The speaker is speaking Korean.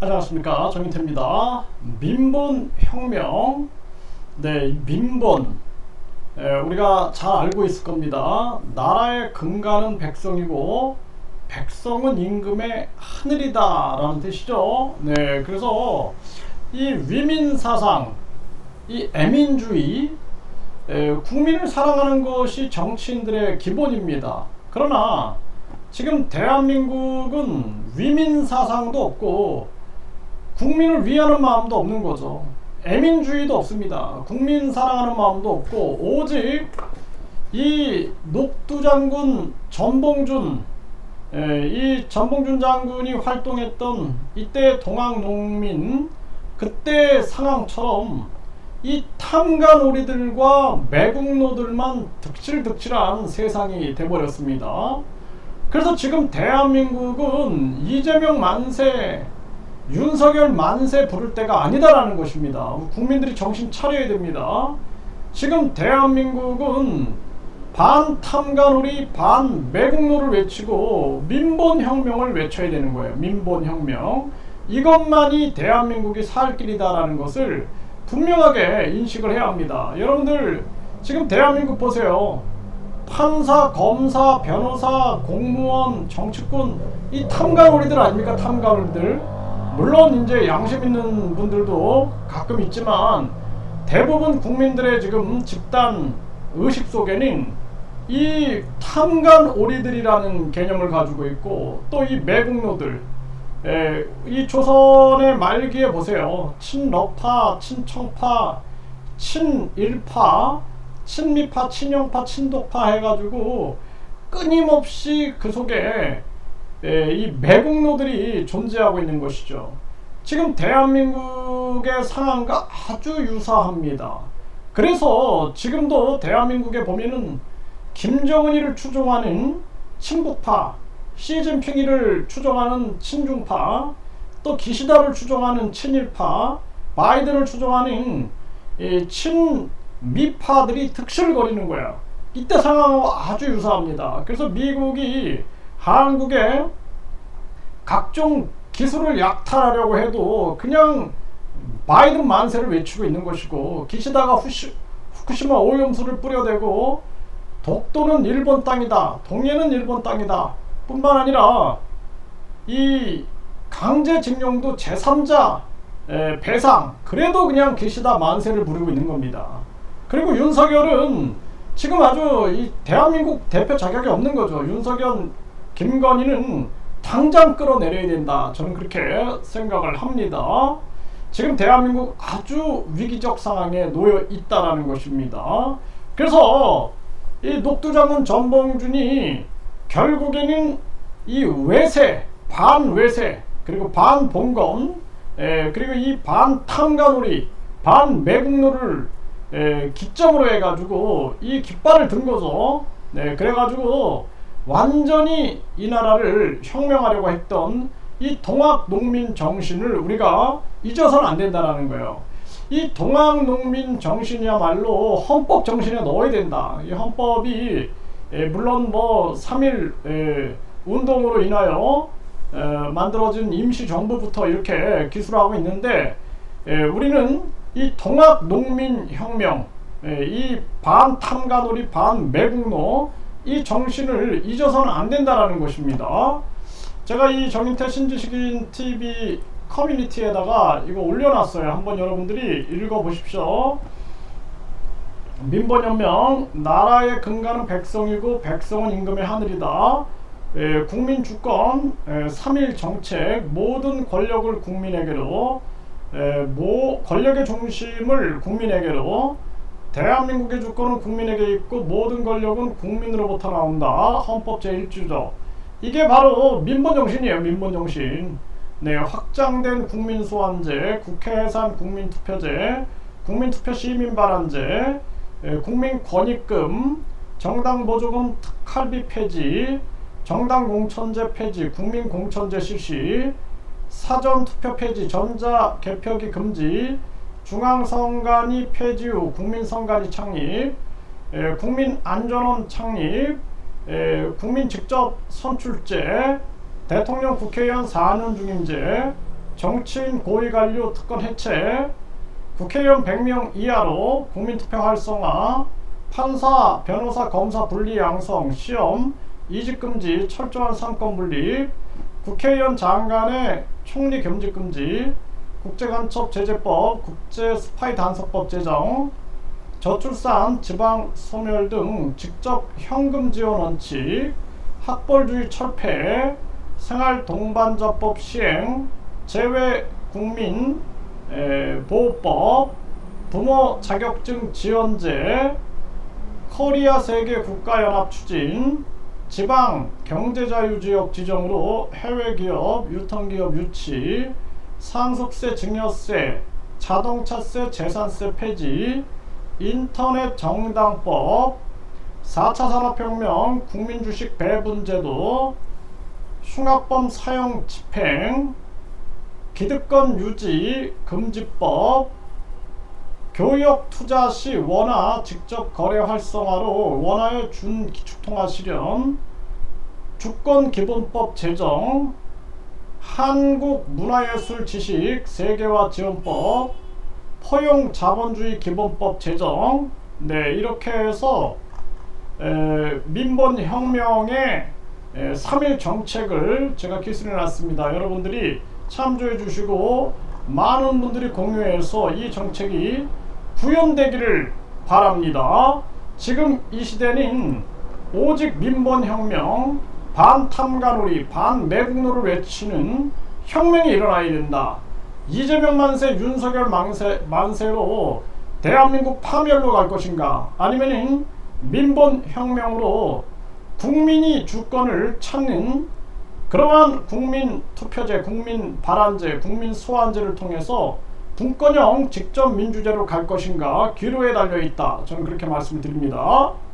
안녕하십니까 정인태입니다. 민본 혁명, 네 민본 에, 우리가 잘 알고 있을 겁니다. 나라의 근간은 백성이고 백성은 임금의 하늘이다 라는 뜻이죠. 네, 그래서 이 위민 사상, 이 애민주의, 에, 국민을 사랑하는 것이 정치인들의 기본입니다. 그러나 지금 대한민국은 위민 사상도 없고 국민을 위하는 마음도 없는 거죠. 애민주의도 없습니다. 국민 사랑하는 마음도 없고 오직 이 녹두 장군 전봉준 에, 이 전봉준 장군이 활동했던 이때 동학농민 그때 상황처럼 이 탐관오리들과 매국노들만 득실득실한 세상이 돼버렸습니다. 그래서 지금 대한민국은 이재명 만세, 윤석열 만세 부를 때가 아니다라는 것입니다. 국민들이 정신 차려야 됩니다. 지금 대한민국은 반탐관오리, 반매국노를 외치고 민본혁명을 외쳐야 되는 거예요. 민본혁명. 이것만이 대한민국이 살 길이다라는 것을 분명하게 인식을 해야 합니다. 여러분들 지금 대한민국 보세요. 판사, 검사, 변호사, 공무원, 정치권 이 탐관오리들 아닙니까? 탐관오리들. 물론 이제 양심 있는 분들도 가끔 있지만 대부분 국민들의 지금 집단 의식 속에는 이 탐관 오리들이라는 개념을 가지고 있고 또 이 매국노들 에, 이 조선의 말기에 보세요. 친러파, 친청파, 친일파, 친미파, 친영파, 친독파 해가지고 끊임없이 그 속에 에, 이 매국노들이 존재하고 있는 것이죠. 지금 대한민국의 상황과 아주 유사합니다. 그래서 지금도 대한민국에 보면은 김정은이를 추종하는 친북파, 시진핑이를 추종하는 친중파, 또 기시다를 추종하는 친일파, 바이든을 추종하는 이 친미파들이 득실거리는 거야. 이때 상황하고 아주 유사합니다. 그래서 미국이 한국에 각종 기술을 약탈하려고 해도 그냥 바이든 만세를 외치고 있는 것이고 기시다가 후시, 후쿠시마 오염수를 뿌려대고 독도는 일본 땅이다. 동해는 일본 땅이다. 뿐만 아니라 이 강제징용도 제3자 에, 배상 그래도 그냥 기시다 만세를 부리고 있는 겁니다. 그리고 윤석열은 지금 아주 이 대한민국 대표 자격이 없는 거죠. 윤석열, 김건희는 당장 끌어내려야 된다. 저는 그렇게 생각을 합니다. 지금 대한민국 아주 위기적 상황에 놓여 있다라는 것입니다. 그래서 이 녹두장군 전봉준이 결국에는 이 외세, 반외세, 그리고 반봉건, 에, 그리고 이 반탕가놀이, 반매국노를 에, 기점으로 해가지고 이 깃발을 든 거죠. 네, 그래가지고 완전히 이 나라를 혁명하려고 했던 이 동학 농민 정신을 우리가 잊어서는 안 된다라는 거예요. 이 동학 농민 정신이야말로 헌법 정신에 넣어야 된다. 이 헌법이 에, 물론 뭐 3일 에, 운동으로 인하여 에, 만들어진 임시 정부부터 이렇게 기술하고 있는데 에, 우리는 이 동학 농민 혁명, 에, 이 반탐가놀이 반매국노 이 정신을 잊어서는 안 된다라는 것입니다. 제가 이 정인태 신지식인 TV 커뮤니티에다가 이거 올려놨어요. 한번 여러분들이 읽어보십시오. 민번혁명 나라의 근간은 백성이고 백성은 임금의 하늘이다. 에, 국민 주권, 에, 3일 정책, 모든 권력을 국민에게로, 에, 모, 권력의 중심을 국민에게로, 대한민국의 주권은 국민에게 있고 모든 권력은 국민으로부터 나온다. 헌법 제1주죠. 이게 바로 민본정신이에요. 민본정신. 네, 확장된 국민소환제, 국회 예산 국민투표제, 국민투표 시민발언제, 예, 국민권익금, 정당보조금 특할비 폐지, 정당공천제 폐지, 국민공천제 실시, 사전투표 폐지, 전자개표기 금지, 중앙선관위 폐지 후 국민선관위 창립, 예, 국민안전원 창립, 예, 국민 직접 선출제, 대통령 국회의원 4년 중임제, 정치인 고위관료 특권 해체, 국회의원 100명 이하로 국민투표 활성화, 판사, 변호사, 검사 분리 양성, 시험, 이직금지, 철저한 상권 분리, 국회의원 장관의 총리 겸직 금지, 국제간첩 제재법, 국제 스파이 단속법 제정, 저출산, 지방 소멸 등 직접 현금 지원 원칙, 학벌주의 철폐, 생활 동반자법 시행, 재외 국민 에, 보호법, 부모 자격증 지원제, 코리아 세계 국가 연합 추진, 지방 경제자유지역 지정으로 해외 기업, 유통기업 유치, 상속세, 증여세, 자동차세, 재산세 폐지, 인터넷 정당법, 4차 산업혁명, 국민주식 배분제도, 흉악범 사형 집행, 기득권 유지 금지법, 교역 투자 시 원화 직접 거래 활성화로 원화의 준 기축통화 실현, 주권 기본법 제정, 한국 문화예술 지식 세계화 지원법, 포용 자본주의 기본법 제정, 네 이렇게 해서 에, 민본 혁명의 에, 3일 정책을 제가 기술해 놨습니다. 여러분들이 참조해 주시고 많은 분들이 공유해서 이 정책이 구현되기를 바랍니다. 지금 이 시대는 오직 민본혁명, 반탐관오리, 반매국노를 외치는 혁명이 일어나야 된다. 이재명 만세, 윤석열 만세, 만세로 대한민국 파멸로 갈 것인가? 아니면은 민본 혁명으로 국민이 주권을 찾는 그러한 국민 투표제, 국민 발안제, 국민 소환제를 통해서 분권형 직접 민주제로 갈 것인가 기로에 달려 있다. 저는 그렇게 말씀드립니다.